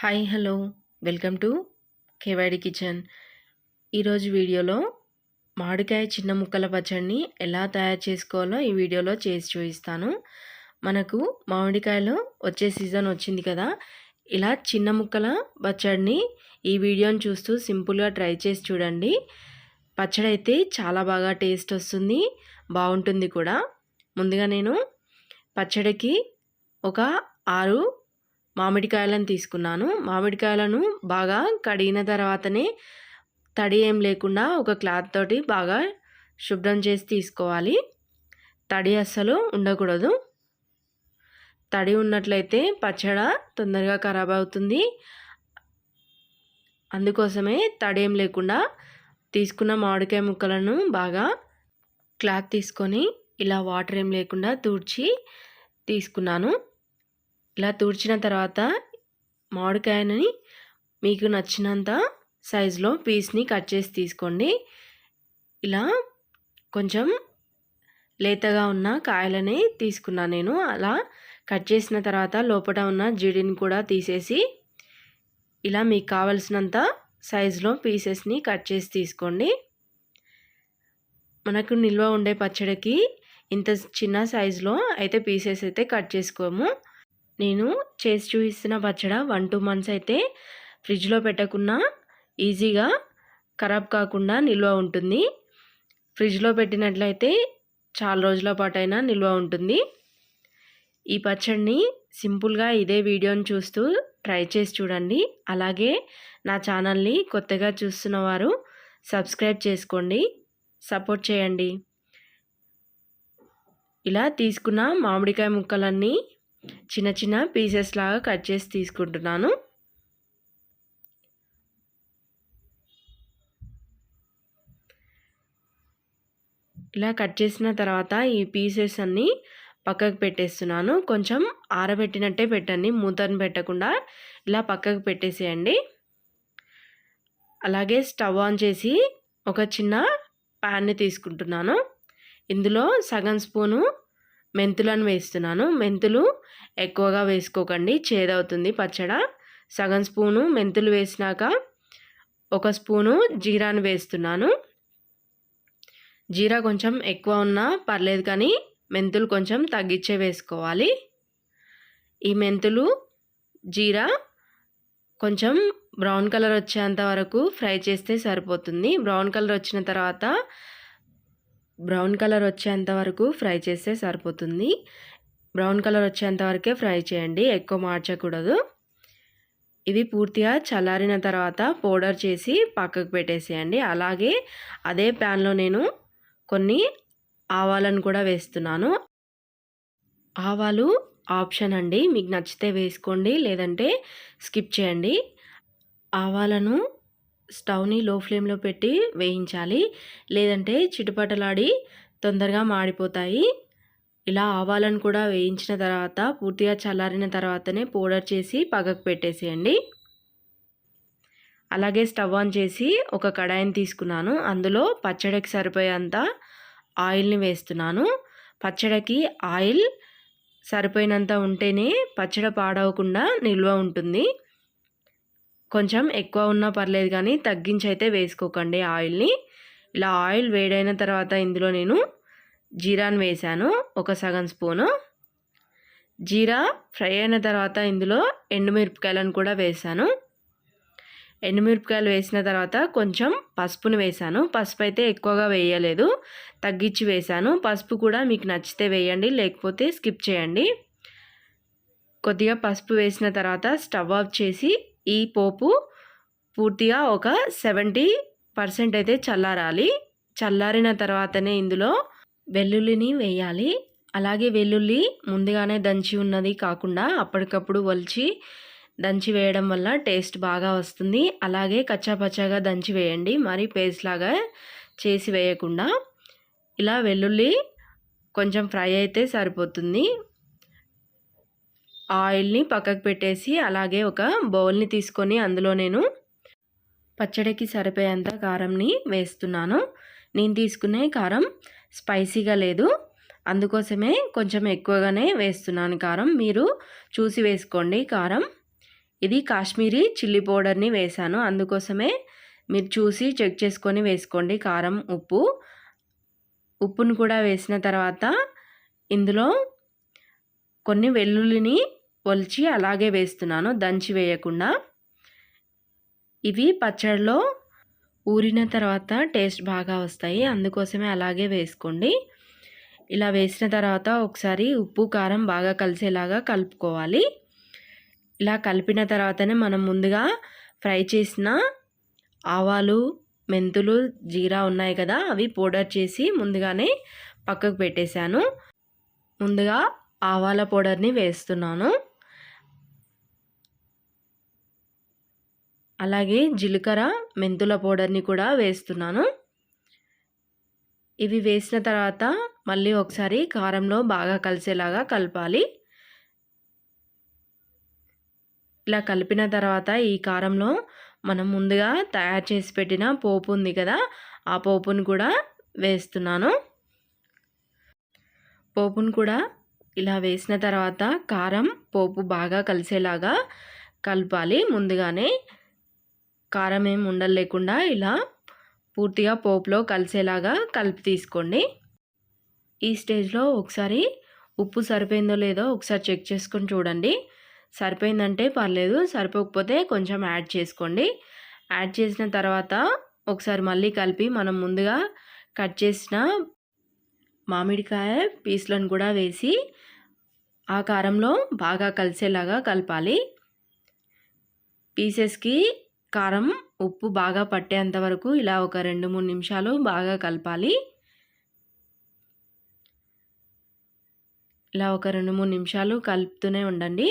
Hi hello. Welcome to Kevadi kitchen. ఈరోజు వీడియోలో మామిడికాయ చిన్న ముక్కల పచ్చడిని ఎలా తయారు చేసుకోవాలో ఈ వీడియోలో చేసి చూపిస్తాను. మనకు మామిడికాయలో వచ్చే సీజన్ వచ్చింది కదా. ఇలా చిన్న ముక్కల పచ్చడిని ఈ వీడియోని చూస్తూ సింపుల్గా ట్రై చేసి చూడండి. పచ్చడి అయితే చాలా బాగా టేస్ట్ వస్తుంది బాగుంటుంది కూడా. ముందుగా నేను పచ్చడికి ఒక ఆరు మామిడికాయలను తీసుకున్నాను. మామిడికాయలను బాగా కడిగిన తర్వాతనే తడి ఏం లేకుండా ఒక క్లాత్ తోటి బాగా శుభ్రం చేసి తీసుకోవాలి. తడి అస్సలు ఉండకూడదు. తడి ఉన్నట్లయితే పచ్చడ తొందరగా ఖరాబ్ అవుతుంది. అందుకోసమే తడి ఏం లేకుండా తీసుకున్న మామిడికాయ ముక్కలను బాగా క్లాత్ తీసుకొని ఇలా వాటర్ ఏం లేకుండా తుడిచి తీసుకున్నాను. ఇలా తుడిచిన తర్వాత మామిడికాయని మీకు నచ్చినంత సైజులో పీస్ని కట్ చేసి తీసుకోండి. ఇలా కొంచెం లేతగా ఉన్న కాయలని తీసుకున్నాను నేను. అలా కట్ చేసిన తర్వాత లోపల ఉన్న జీడిని కూడా తీసేసి ఇలా మీకు కావలసినంత సైజులో పీసెస్ని కట్ చేసి తీసుకోండి. మనకు నిల్వ ఉండే పచ్చడికి ఇంత చిన్న సైజులో అయితే పీసెస్ అయితే కట్ చేసుకోము. నేను చేసి చూపిస్తున్న పచ్చడ వన్ టూ మంత్స్ అయితే ఫ్రిడ్జ్లో పెట్టకున్నా ఈజీగా ఖరాబ్ కాకుండా నిల్వ ఉంటుంది. ఫ్రిడ్జ్లో పెట్టినట్లయితే చాలా రోజుల పాటైనా నిల్వ ఉంటుంది. ఈ పచ్చడిని సింపుల్గా ఇదే వీడియోని చూస్తూ ట్రై చేసి చూడండి. అలాగే నా ఛానల్ని కొత్తగా చూస్తున్న వారు సబ్స్క్రైబ్ చేసుకోండి. సపోర్ట్ చేయండి. ఇలా తీసుకున్న మామిడికాయ ముక్కలన్నీ చిన్న చిన్న పీసెస్ లాగా కట్ చేసి తీసుకుంటున్నాను. ఇలా కట్ చేసిన తర్వాత ఈ పీసెస్ అన్నీ పక్కకు పెట్టేస్తున్నాను. కొంచెం ఆరబెట్టినట్టే పెట్టండి మూతను పెట్టకుండా ఇలా పక్కకు పెట్టేసేయండి. అలాగే స్టవ్ ఆన్ చేసి ఒక చిన్న ప్యాన్ని తీసుకుంటున్నాను. ఇందులో సగం స్పూను మెంతులను వేస్తున్నాను. మెంతులు ఎక్కువగా వేసుకోకండి చేదవుతుంది పచ్చడ. సగం స్పూను మెంతులు వేసినాక ఒక స్పూను జీరాని వేస్తున్నాను. జీరా కొంచెం ఎక్కువ ఉన్నా పర్లేదు కానీ మెంతులు కొంచెం తగ్గించే వేసుకోవాలి. ఈ మెంతులు జీరా కొంచెం బ్రౌన్ కలర్ వచ్చేంత వరకు ఫ్రై చేస్తే సరిపోతుంది. బ్రౌన్ కలర్ వచ్చిన తర్వాత బ్రౌన్ కలర్ వచ్చేంత వరకు ఫ్రై చేస్తే సరిపోతుంది. బ్రౌన్ కలర్ వచ్చేంత వరకే ఫ్రై చేయండి ఎక్కువ మార్చకూడదు. ఇవి పూర్తిగా చల్లారిన తర్వాత పౌడర్ చేసి పక్కకు పెట్టేసేయండి. అలాగే అదే ప్యాన్లో నేను కొన్ని ఆవాలను కూడా వేస్తున్నాను. ఆవాలు ఆప్షన్ అండి. మీకు నచ్చితే వేసుకోండి లేదంటే స్కిప్ చేయండి. ఆవాలను స్టవ్ని లో ఫ్లేమ్లో పెట్టి వేయించాలి. లేదంటే చిటుపటలాడి తొందరగా మాడిపోతాయి. ఇలా ఆవాలను కూడా వేయించిన తర్వాత పూర్తిగా చల్లారిన తర్వాతనే పౌడర్ చేసి పగకు పెట్టేసేయండి. అలాగే స్టవ్ ఆన్ చేసి ఒక కడాయిని తీసుకున్నాను. అందులో పచ్చడికి సరిపోయేంత ఆయిల్ని వేస్తున్నాను. పచ్చడికి ఆయిల్ సరిపోయినంత ఉంటేనే పచ్చడి పాడవకుండా నిల్వ ఉంటుంది. కొంచెం ఎక్కువ ఉన్నా పర్లేదు కానీ తగ్గించి అయితే వేసుకోకండి ఆయిల్ని. ఇలా ఆయిల్ వేడైన తర్వాత ఇందులో నేను జీరాని వేసాను ఒక సగం స్పూను. జీరా ఫ్రై అయిన తర్వాత ఇందులో ఎండుమిరపకాయలను కూడా వేసాను. ఎండుమిరపకాయలు వేసిన తర్వాత కొంచెం పసుపును వేసాను. పసుపు అయితే ఎక్కువగా వేయలేదు తగ్గించి వేసాను. పసుపు కూడా మీకు నచ్చితే వేయండి లేకపోతే స్కిప్ చేయండి. కొద్దిగా పసుపు వేసిన తర్వాత స్టవ్ ఆఫ్ చేసి ఈ పోపు పూర్తిగా ఒక సెవెంటీ పర్సెంట్ అయితే చల్లారాలి. చల్లారిన తర్వాతనే ఇందులో వెల్లుల్లిని వేయాలి. అలాగే వెల్లుల్లి ముందుగానే దంచి ఉన్నది కాకుండా అప్పటికప్పుడు వలిచి దంచి వేయడం వల్ల టేస్ట్ బాగా వస్తుంది. అలాగే కచ్చాపచ్చాగా దంచి వేయండి. మరి పేస్ట్ లాగా చేసి వేయకుండా. ఇలా వెల్లుల్లి కొంచెం ఫ్రై అయితే సరిపోతుంది. ఆయిల్ని పక్కకు పెట్టేసి అలాగే ఒక బౌల్ని తీసుకొని అందులో నేను పచ్చడికి సరిపోయేంత కారంని వేస్తున్నాను. నేను తీసుకునే కారం స్పైసీగా లేదు. అందుకోసమే కొంచెం ఎక్కువగానే వేస్తున్నాను కారం. మీరు చూసి వేసుకోండి కారం. ఇది కాశ్మీరీ చిల్లీ పౌడర్ని వేశాను. అందుకోసమే మీరు చూసి చెక్ చేసుకొని వేసుకోండి కారం ఉప్పు. ఉప్పును కూడా వేసిన తర్వాత ఇందులో కొన్ని వెల్లుల్లిని ఒలిచి అలాగే వేస్తున్నాను దంచి వేయకుండా. ఇవి పచ్చడిలో ఊరిన తర్వాత టేస్ట్ బాగా వస్తాయి అందుకోసమే అలాగే వేసుకోండి. ఇలా వేసిన తర్వాత ఒకసారి ఉప్పు కారం బాగా కలిసేలాగా కలుపుకోవాలి. ఇలా కలిపిన తర్వాతనే మనం ముందుగా ఫ్రై చేసిన ఆవాలు మెంతులు జీరా ఉన్నాయి కదా అవి పౌడర్ చేసి ముందుగానే పక్కకు పెట్టేశాను. ముందుగా ఆవాల పౌడర్ని వేస్తున్నాను. అలాగే జీలకర్ర మెంతుల పౌడర్ని కూడా వేస్తున్నాను. ఇవి వేసిన తర్వాత మళ్ళీ ఒకసారి కారంలో బాగా కలిసేలాగా కలపాలి. ఇలా కలిపిన తర్వాత ఈ కారంలో మనం ముందుగా తయారు చేసి పెట్టిన పోపు ఉంది కదా ఆ పోపును కూడా వేస్తున్నాను. పోపును కూడా ఇలా వేసిన తర్వాత కారం పోపు బాగా కలిసేలాగా కలపాలి ముందుగానే. కారం ఏం ఉండలేకుండా ఇలా పూర్తిగా పోపులో కలిసేలాగా కలిపి తీసుకోండి. ఈ స్టేజ్లో ఒకసారి ఉప్పు సరిపోయిందో లేదో ఒకసారి చెక్ చేసుకొని చూడండి. సరిపోయిందంటే పర్లేదు సరిపోకపోతే కొంచెం యాడ్ చేసుకోండి. యాడ్ చేసిన తర్వాత ఒకసారి మళ్ళీ కలిపి మనం ముందుగా కట్ చేసిన మామిడికాయ పీసులను కూడా వేసి ఆ కారంలో బాగా కలిసేలాగా కలపాలి. పీసెస్కి కారం ఉప్పు బాగా పట్టేంత వరకు ఇలా ఒక రెండు మూడు నిమిషాలు బాగా కలపాలి. ఇలా ఒక రెండు మూడు నిమిషాలు కలుపుతూనే ఉండండి.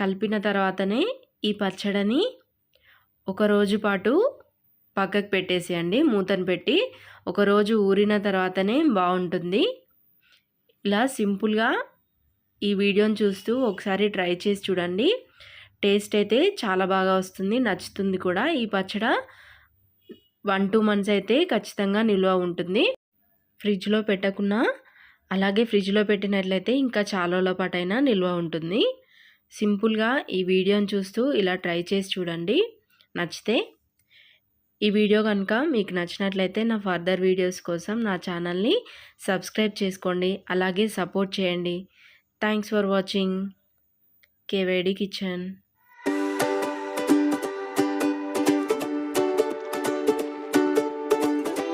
కలిపిన తర్వాతనే ఈ పచ్చడిని ఒక రోజు పాటు పక్కకు పెట్టేసేయండి. మూతను పెట్టి ఒకరోజు ఊరిన తర్వాతనే బాగుంటుంది. ఇలా సింపుల్గా ఈ వీడియోని చూస్తూ ఒకసారి ట్రై చేసి చూడండి. టేస్ట్ అయితే చాలా బాగా వస్తుంది నచ్చుతుంది కూడా. ఈ పచ్చడ వన్ టూ మంత్స్ అయితే ఖచ్చితంగా నిల్వ ఉంటుంది. ఫ్రిడ్జ్లో పెట్టకున్నా అలాగే ఫ్రిడ్జ్లో పెట్టినట్లయితే ఇంకా చాలా పాటైనా నిల్వ ఉంటుంది. సింపుల్గా ఈ వీడియోని చూస్తూ ఇలా ట్రై చేసి చూడండి. నచ్చితే ఈ వీడియో కనుక మీకు నచ్చినట్లయితే నా ఫర్దర్ వీడియోస్ కోసం నా ఛానల్ని సబ్స్క్రైబ్ చేసుకోండి. అలాగే సపోర్ట్ చేయండి. Thanks for watching. Kevadi kitchen.